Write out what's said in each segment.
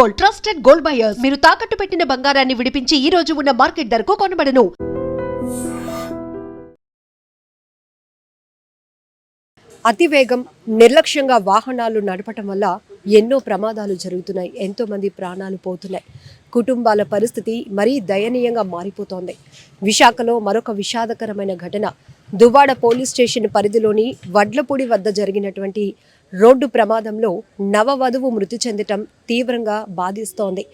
Gold trusted gold buyers. మీరు తాకట్టు పెట్టిన బంగారాన్ని విడిపించి ఈ రోజు ఉన్న మార్కెట్ ధరకు కొనబడను. అతివేగం నిర్లక్ష్యంగా వాహనాలు నడపటం వల్ల ఎన్నో ప్రమాదాలు జరుగుతున్నాయి. ఎంతో మంది ప్రాణాలు పోతున్నాయి. కుటుంబాల పరిస్థితి మరీ దయనీయంగా మారిపోతోంది. విశాఖలో మరొక విషాదకరమైన ఘటన. దువ్వాడ పోలీస్ స్టేషన్ పరిధిలోని వడ్లపూడి వద్ద జరిగినటువంటి రోడ్డు ప్రమాదంలో నవవధువు మృతి చెందటం తీవ్రంగా బాధిస్తోంది.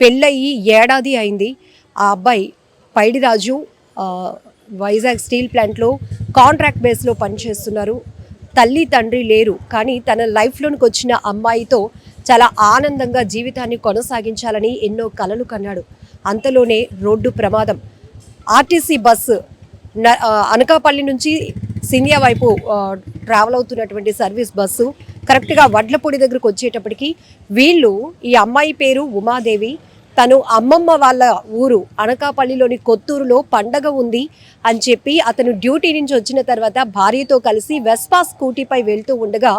పెళ్ళయి ఏడాది అయింది. ఆ అబ్బాయి పైడిరాజు వైజాగ్ స్టీల్ ప్లాంట్లో కాంట్రాక్ట్ బేస్లో పనిచేస్తున్నారు. తల్లి తండ్రి లేరు కానీ తన లైఫ్లోనికి వచ్చిన అమ్మాయితో చాలా ఆనందంగా జీవితాన్ని కొనసాగించాలని ఎన్నో కలలు కన్నాడు. అంతలోనే రోడ్డు ప్రమాదం. ఆర్టీసీ బస్సు న- అనకాపల్లి నుంచి సింధియా వైపు ట్రావెల్ అవుతున్నటువంటి సర్వీస్ బస్సు కరెక్ట్గా వడ్లపూడి దగ్గరకు వచ్చేటప్పటికి వీళ్ళు ఈ అమ్మాయి పేరు ఉమాదేవి. తను అమ్మమ్మ వాళ్ళ ఊరు అనకాపల్లిలోని కొత్తూరులో పండగ ఉంది అని చెప్పి అతను డ్యూటీ నుంచి వచ్చిన తర్వాత భార్యతో కలిసి వెస్పా స్కూటీపై వెళ్తూ ఉండగా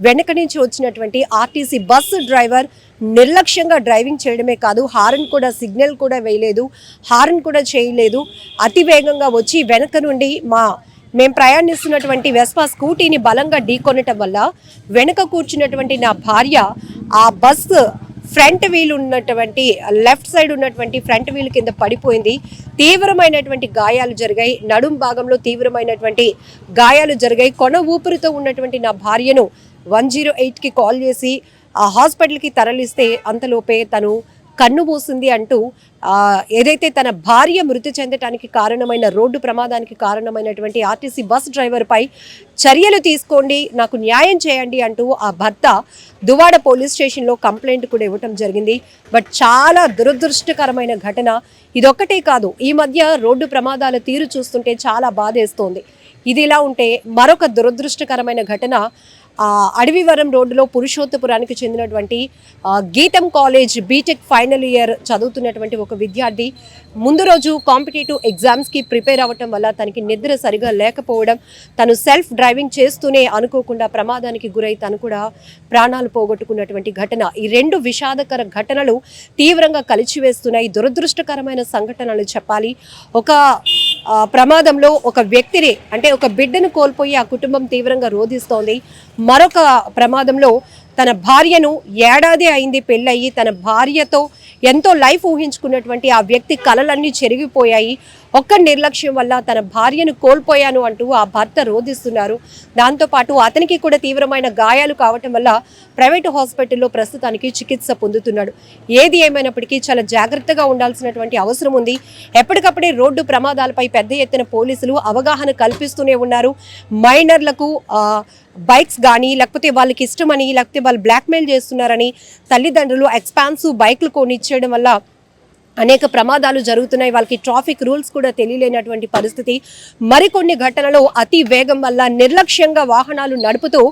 వెనక నుంచి వచ్చినటువంటి ఆర్టీసీ బస్సు డ్రైవర్ నిర్లక్ష్యంగా డ్రైవింగ్ చేయడమే కాదు హారన్ కూడా సిగ్నల్ కూడా వేయలేదు హారన్ కూడా చేయలేదు. అతి వేగంగా వచ్చి వెనక నుండి మా మేము ప్రయాణిస్తున్నటువంటి వెస్పా స్కూటీని బలంగా ఢీకొనటం వల్ల వెనుక కూర్చున్నటువంటి నా భార్య ఆ బస్సు ఫ్రంట్ వీల్ ఉన్నటువంటి లెఫ్ట్ సైడ్ ఉన్నటువంటి ఫ్రంట్ వీల్ కింద పడిపోయింది. తీవ్రమైనటువంటి గాయాలు జరిగాయి. నడుం భాగంలో తీవ్రమైనటువంటి గాయాలు జరిగాయి. కొన ఊపిరితో ఉన్నటువంటి నా భార్యను వన్ జీరో ఎయిట్కి కాల్ చేసి ఆ హాస్పిటల్కి తరలిస్తే అంతలోపే తను కన్ను మూసింది అంటూ ఏదైతే తన భార్య మృతి చెందటానికి కారణమైన రోడ్డు ప్రమాదానికి కారణమైనటువంటి ఆర్టీసీ బస్ డ్రైవర్పై చర్యలు తీసుకోండి నాకు న్యాయం చేయండి అంటూ ఆ భర్త దువాడ పోలీస్ స్టేషన్లో కంప్లైంట్ కూడా ఇవ్వటం జరిగింది. బట్ చాలా దురదృష్టకరమైన ఘటన ఇదొక్కటే కాదు ఈ మధ్య రోడ్డు ప్రమాదాల తీరు చూస్తుంటే చాలా బాధేస్తోంది. ఇది ఇలా ఉంటే మరొక దురదృష్టకరమైన ఘటన అడవివరం రోడ్డులో పురుషోత్తపురానికి చెందినటువంటి గీతం కాలేజ్ బీటెక్ ఫైనల్ ఇయర్ చదువుతున్నటువంటి ఒక విద్యార్థి ముందు రోజు కాంపిటేటివ్ ఎగ్జామ్స్కి ప్రిపేర్ అవ్వటం వల్ల తనకి నిద్ర సరిగా లేకపోవడం తను సెల్ఫ్ డ్రైవింగ్ చేస్తూనే అనుకోకుండా ప్రమాదానికి గురై తను కూడా ప్రాణాలు పోగొట్టుకున్నటువంటి ఘటన. ఈ రెండు విషాదకర ఘటనలు తీవ్రంగా కలిచివేస్తున్నాయి. దురదృష్టకరమైన సంఘటనలు చెప్పాలి. ఒక ప్రమాదంలో ఒక వ్యక్తిని అంటే ఒక బిడ్డను కోల్పోయి ఆ కుటుంబం తీవ్రంగా రోధిస్తోంది. మరొక ప్రమాదంలో తన భార్యను ఏడాది అయింది పెళ్ళయి తన భార్యతో ఎంతో లైఫ్ ఊహించుకున్నటువంటి ఆ వ్యక్తి కలలన్నీ చెరిగిపోయాయి. ఒక్క నిర్లక్ష్యం వల్ల తన భార్యను కోల్పోయాను అంటూ ఆ భర్త రోధిస్తున్నారు. దాంతోపాటు అతనికి కూడా తీవ్రమైన గాయాలు కావటం వల్ల ప్రైవేటు హాస్పిటల్లో ప్రస్తుతానికి చికిత్స పొందుతున్నాడు. ఏది ఏమైనప్పటికీ చాలా జాగ్రత్తగా ఉండాల్సినటువంటి అవసరం ఉంది. ఎప్పటికప్పుడే రోడ్డు ప్రమాదాలపై పెద్ద ఎత్తున పోలీసులు అవగాహన కల్పిస్తూనే ఉన్నారు. మైనర్లకు బైక్స్ కానీ లేకపోతే వాళ్ళకి ఇష్టమని లేకపోతే వాళ్ళు బ్లాక్మెయిల్ చేస్తున్నారని తల్లిదండ్రులు ఎక్స్పాన్సివ్ బైక్లు కొనిచ్చేయడం వల్ల అనేక ప్రమాదాలు జరుగుతున్నాయి. వాళ్ళకి ట్రాఫిక్ రూల్స్ కూడా తెలియలేనటువంటి పరిస్థితి. మరికొన్ని ఘటనలు అతి వేగం వల్ల నిర్లక్ష్యంగా వాహనాలు నడుపుతూ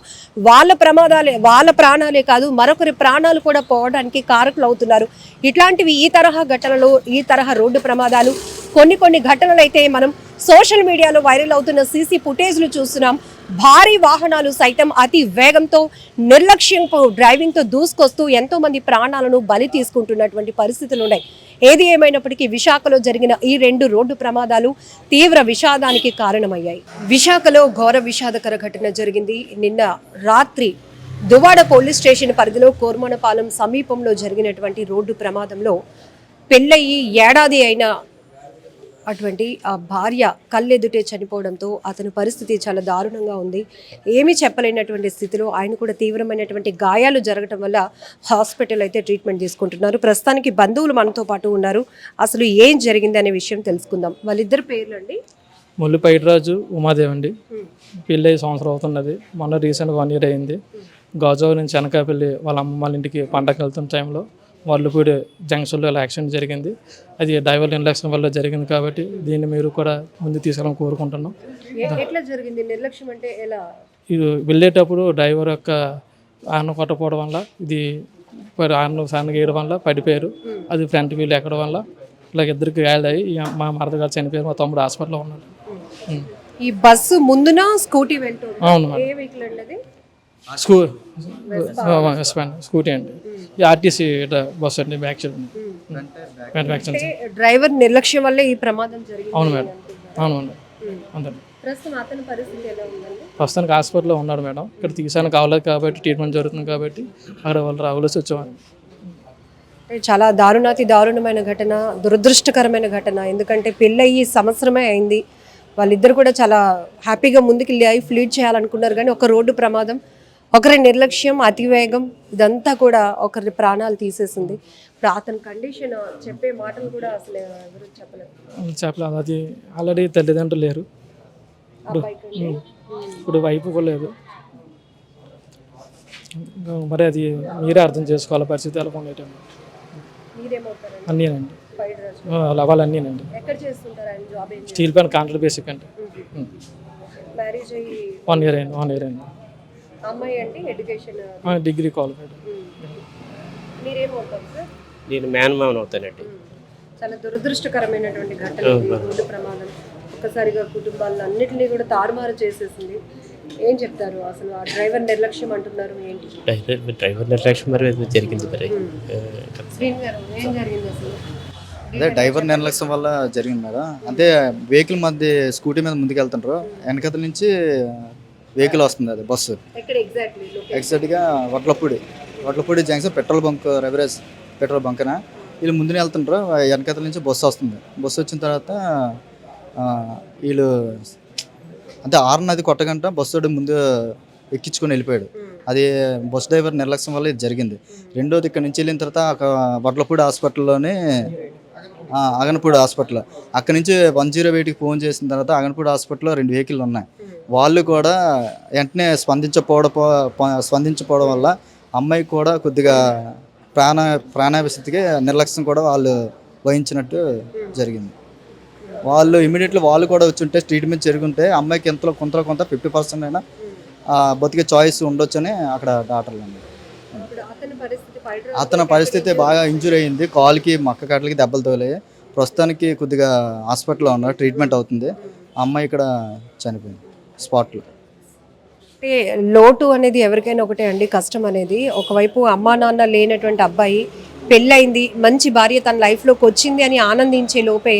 వాళ్ళ ప్రమాదాలే వాళ్ళ ప్రాణాలే కాదు మరొకరి ప్రాణాలు కూడా పోవడానికి కారకులు అవుతున్నారు ఇట్లాంటివి ఈ తరహా ఘటనలు ఈ తరహా రోడ్డు ప్రమాదాలు కొన్ని కొన్ని ఘటనలు అయితే మనం సోషల్ మీడియాలో వైరల్ అవుతున్న సీసీ ఫుటేజ్లు చూస్తున్నాం. భారీ వాహనాలు సైతం అతి వేగంతో నిర్లక్ష్యంతో డ్రైవింగ్తో దూసుకొస్తూ ఎంతోమంది ప్రాణాలను బలి తీసుకుంటున్నటువంటి పరిస్థితులు ఉన్నాయి ఏది ఏమైనప్పటికీ విశాఖలో జరిగిన ఈ రెండు రోడ్డు ప్రమాదాలు తీవ్ర విషాదానికి కారణమయ్యాయి. విశాఖలో ఘోర విషాదకర ఘటన జరిగింది. నిన్న రాత్రి దువాడ పోలీస్ స్టేషన్ పరిధిలో కోర్మనపాలెం సమీపంలో జరిగినటువంటి రోడ్డు ప్రమాదంలో పెళ్ళయి ఏడాది అయిన అటువంటి ఆ భార్య కళ్ళెదుటే చనిపోవడంతో అతని పరిస్థితి చాలా దారుణంగా ఉంది. ఏమీ చెప్పలేనటువంటి స్థితిలో ఆయన కూడా తీవ్రమైనటువంటి గాయాలు జరగటం వల్ల హాస్పిటల్ అయితే ట్రీట్మెంట్ తీసుకుంటున్నారు. ప్రస్తుతానికి బంధువులు మనతో పాటు ఉన్నారు. అసలు ఏం జరిగింది అనే విషయం తెలుసుకుందాం. వాళ్ళిద్దరు పేర్లు అండి? ముల్లి పైడిరాజు ఉమాదేవి అండి. పెళ్ళి అయ్యి సంవత్సరం అవుతున్నది. మొన్న రీసెంట్గా వన్ ఇయర్ అయింది. గాజువా నుంచి అనకాపల్లి వాళ్ళ అమ్మ వాళ్ళ ఇంటికి పండగకి వెళ్తున్న టైంలో వాళ్ళపూడి జంక్షన్లో ఇలా యాక్సిడెంట్ జరిగింది. అది డ్రైవర్ నిర్లక్ష్యం వల్ల జరిగింది కాబట్టి దీన్ని మీరు కూడా ముందు తీసుకెళ్ళాలని కోరుకుంటున్నాం. ఎట్లా జరిగింది? నిర్లక్ష్యం అంటే ఎలా? ఇది వెళ్ళేటప్పుడు డ్రైవర్ యొక్క ఆన కొట్టపోవడం వల్ల ఇది ఆన సన్నగా వేయడం వల్ల పడిపోయారు. అది ఫ్రంట్ వీల్ ఎక్కడం వల్ల ఇలా ఇద్దరికి గాయాలయ్యి మా మరద గారు చనిపోయారు మా తమ్ముడు హాస్పిటల్లో ఉన్నాడు. ఈ బస్సు ముందున స్కూటీ వెళ్తుంది? అవును స్కూ స్కూటీ అండి. ఆర్టీసీ బస్ అండి బ్యాక్ డ్రైవర్ నిర్లక్ష్యం వల్లే ఈ ప్రమాదం జరిగింది అవును మేడం. అవును మేడం. అంతే ప్రస్తుతానికి హాస్పిటల్లో ఉన్నాడు మేడం. ఇక్కడ తీసాను కావలేదు కాబట్టి ట్రీట్మెంట్ జరుగుతుంది కాబట్టి అక్కడ వాళ్ళు రావాల్సి అంటే చాలా దారుణాతి దారుణమైన ఘటన దురదృష్టకరమైన ఘటన. ఎందుకంటే పెళ్ళయి సంవత్సరమే అయింది. వాళ్ళిద్దరు కూడా చాలా హ్యాపీగా ముందుకు లైఫ్ లీడ్ చేయాలనుకున్నారు. కానీ ఒక రోడ్డు ప్రమాదం ఒకరి నిర్లక్ష్యం అతివేగం ఇదంతా కూడా ఒకరి ప్రాణాలు తీసేసింది. ఇప్పుడు అతని కండిషన్ చెప్పే మాటలు కూడా అసలు ఎవరు చెప్పలేదు చెప్పలేదు అది ఆల్రెడీ తల్లిదండ్రులు లేరు. ఇప్పుడు వైపు కూడా లేదు. మరి అది మీరే అర్థం చేసుకోవాలి పరిస్థితి ఎలా ఉండేటం మీరేమవుతారండి? అన్నీనండి. లవాలు అన్నీనండి. స్టీల్ పైన కాంట్రాక్ట్ బేసిక్ అయ్యి వన్ ఇయర్ అయింది వన్ ఇయర్ అయింది. అమ్మాయి అంటే ఎడ్యుకేషన్? Degree qualified. మీరేమవుతారు సార్? నేను మ్యాన్ మ్యాన్ అవుతానండి. చాలా దురదృష్టకరమైనటువంటి ఘటన రోడ్డు ప్రమాదం. ఒక్కసారిగా కుటుంబాలను అన్నిటినీ కూడా తారుమారు చేసేసింది. ఏం చెప్తారు? అసలు ఆ డ్రైవర్ నిర్లక్ష్యం అంటున్నారు ఏంటి? డ్రైవర్ డ్రైవర్ నిర్లక్ష్యం మరి జరిగింది మరి. శ్రీని గారు ఏం జరిగింది అసలు? అదే డ్రైవర్ నిర్లక్ష్యం వల్ల జరిగింది మేడం. అంటే వెహికల్ మధ్య స్కూటీ మీద ముందుకు వెళ్తుంటారు వెనకత నుంచి వెహికల్ వస్తుంది అది బస్సు. ఎగ్జాక్ట్గా Vadlapudi. Vadlapudi junction petrol bunk రెవరేజ్ petrol బంక్న వీళ్ళు ముందునే వెళ్తుంటారు వెనకతల నుంచి బస్సు వస్తుంది. బస్సు వచ్చిన తర్వాత వీళ్ళు అంటే ఆరు అది కొట్టగంట బస్సు ముందు ఎక్కించుకొని వెళ్ళిపోయాడు. అది బస్ డ్రైవర్ నిర్లక్ష్యం వల్ల ఇది జరిగింది. రెండోది ఇక్కడ నుంచి వెళ్ళిన తర్వాత ఒక వడ్లపూడి హాస్పిటల్లోనే అగనపూడి హాస్పిటల్. అక్కడ నుంచి వన్ జీరో ఎయిట్కి ఫోన్ చేసిన తర్వాత అగనపూడి హాస్పిటల్లో రెండు వెహికల్ ఉన్నాయి. వాళ్ళు కూడా వెంటనే స్పందించపోవడం స్పందించపోవడం వల్ల అమ్మాయి కూడా కొద్దిగా ప్రాణ ప్రాణాభిస్థితికి నిర్లక్ష్యం కూడా వాళ్ళు వహించినట్టు జరిగింది. వాళ్ళు ఇమీడియట్లీ వాళ్ళు కూడా వచ్చి ఉంటే ట్రీట్మెంట్ జరుగుంటే అమ్మాయికి ఎంతలో కొంతలో కొంత ఫిఫ్టీ పర్సెంట్ అయినా బతికే చాయిస్ ఉండొచ్చని అక్కడ డాక్టర్లు అన్నారు. అతని పరిస్థితి బాగా ఇంజూరీ అయింది కాలుకి మక్క కట్టలకి దెబ్బలు తగిలాయి. ప్రస్తుతానికి కొద్దిగా హాస్పిటల్లో ఉన్నారు. ట్రీట్మెంట్ అవుతుంది. అమ్మాయి ఇక్కడ చనిపోయింది. స్పాట్లో. అంటే లోటు అనేది ఎవరికైనా ఒకటే అండి కష్టం అనేది. ఒకవైపు అమ్మా నాన్న లేనటువంటి అబ్బాయి పెళ్ళయింది మంచి భార్య తన లైఫ్లోకి వచ్చింది అని ఆనందించే లోపే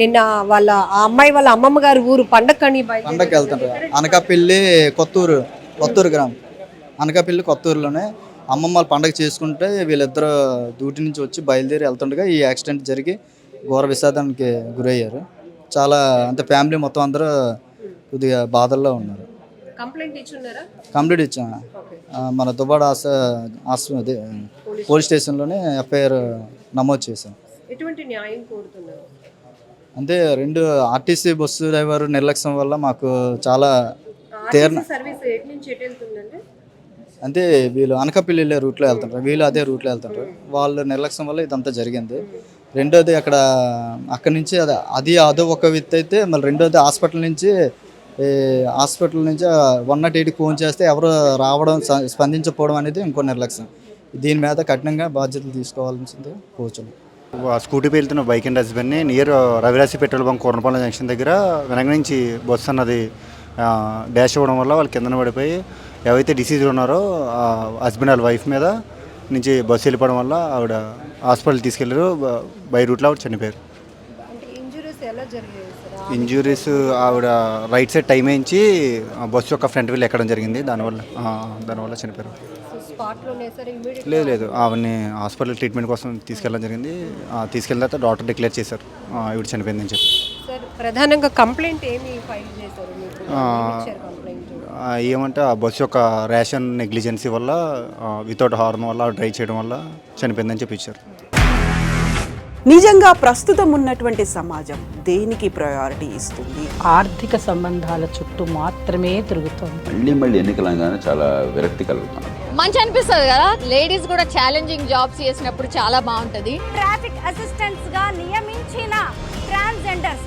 నిన్న వాళ్ళ ఆ అమ్మాయి వాళ్ళ అమ్మమ్మ గారి ఊరు పండక్కని పండగకి వెళ్తుంటారు. అనకాపల్లి కొత్తూరు కొత్తూరు గ్రామం. అనకాపల్లి కొత్తూరులోనే అమ్మమ్మ పండగ చేసుకుంటే వీళ్ళిద్దరు డ్యూటీ నుంచి వచ్చి బయలుదేరి వెళ్తుండగా ఈ యాక్సిడెంట్ జరిగి ఘోర విషాదానికి గురయ్యారు. చాలా అంటే ఫ్యామిలీ మొత్తం అందరూ కొద్దిగా బాధల్లో ఉన్నారు. కంప్లైంట్ ఇచ్చాం. మన దుబాడ ఆస్ అదే పోలీస్ స్టేషన్లోనే ఎఫ్ఐఆర్ నమోదు చేశాం. అంటే రెండు ఆర్టీసీ బస్సు డ్రైవర్ నిర్లక్ష్యం వల్ల మాకు చాలా తీర్న సర్వీస్ ఎటు నుంచి ఎటు వెళ్తుందండి అంటే వీళ్ళు అనకాపల్లి వెళ్ళే రూట్లో వెళ్తుంటారు వీళ్ళు అదే రూట్లో వెళ్తుంటారు. వాళ్ళ నిర్లక్ష్యం వల్ల ఇదంతా జరిగింది. రెండోది అక్కడ అక్కడి నుంచి అది అది అదో ఒక విత్ అయితే మళ్ళీ రెండోది హాస్పిటల్ నుంచి హాస్పిటల్ నుంచి వన్ నాట్ ఎయిట్కి ఫోన్ చేస్తే ఎవరు రావడం స్పందించకపోవడం అనేది ఇంకో నిర్లక్ష్యం. దీని మీద కఠినంగా బాధ్యతలు తీసుకోవాల్సింది కోచం ఆ స్కూటీపై వెళ్తున్న బైక్ అండ్ హస్బెండ్ని near రవిరాశి petrol bunk Koranapalem junction దగ్గర వెనక నుంచి బస్సు అన్నది డ్యాష్ ఇవ్వడం అవ్వడం వల్ల వాళ్ళు కిందన పడిపోయి ఎవరైతే డిసీజ్ ఉన్నారో హస్బెండ్ వాళ్ళ వైఫ్ మీద నుంచి బస్సు వెళ్ళిపోవడం వల్ల ఆవిడ హాస్పిటల్ తీసుకెళ్ళారు. బ- రూట్లో ఆవిడ చనిపోయారు. ఇంజురీస్ ఆవిడ రైట్ సైడ్ టైం వేయించి బస్సు యొక్క ఫ్రంట్ వీల్ ఎక్కడం జరిగింది. దానివల్ల దానివల్ల చనిపోయారు. లేదు లేదు. ఆవిడని హాస్పిటల్ ట్రీట్మెంట్ కోసం తీసుకెళ్ళడం జరిగింది. తీసుకెళ్ళిన తర్వాత డాక్టర్ డిక్లేర్ చేశారు. ఆ, ఈవిడ చనిపోయిందని చెప్పి. ప్రధానంగా కంప్లైంట్ ఏమి ఫైల్ చేశారు మీకు? ఏమి ఇచ్చారు కంప్లైంట్? ఆ, ఏమంటే ఆ బస్సు యొక్క రేషన్ నెగ్లిజెన్సీ వల్ల వితౌట్ హార్న్ వల్ల డ్రైవ్ చేయడం వల్ల చనిపోయిందని చెప్పి ఇచ్చారు. నిజంగా ప్రస్తుతం ఉన్నటువంటి సమాజం దేనికి ప్రయారిటీ ఇస్తుంది? ఆర్థిక సంబంధాల చుట్టూ మాత్రమే తిరుగుతోంది. మళ్ళీ మళ్ళీ ఎన్నికలంగానే చాలా విరక్తి కలుగుతాను మంచి అనిపిస్తుంది కదా? లేడీస్ కూడా ఛాలెంజింగ్ జాబ్స్ చేసినప్పుడు చాలా బాగుంటది. ట్రాఫిక్ అసిస్టెంట్స్గా నియమించిన ట్రాన్స్జెండర్స్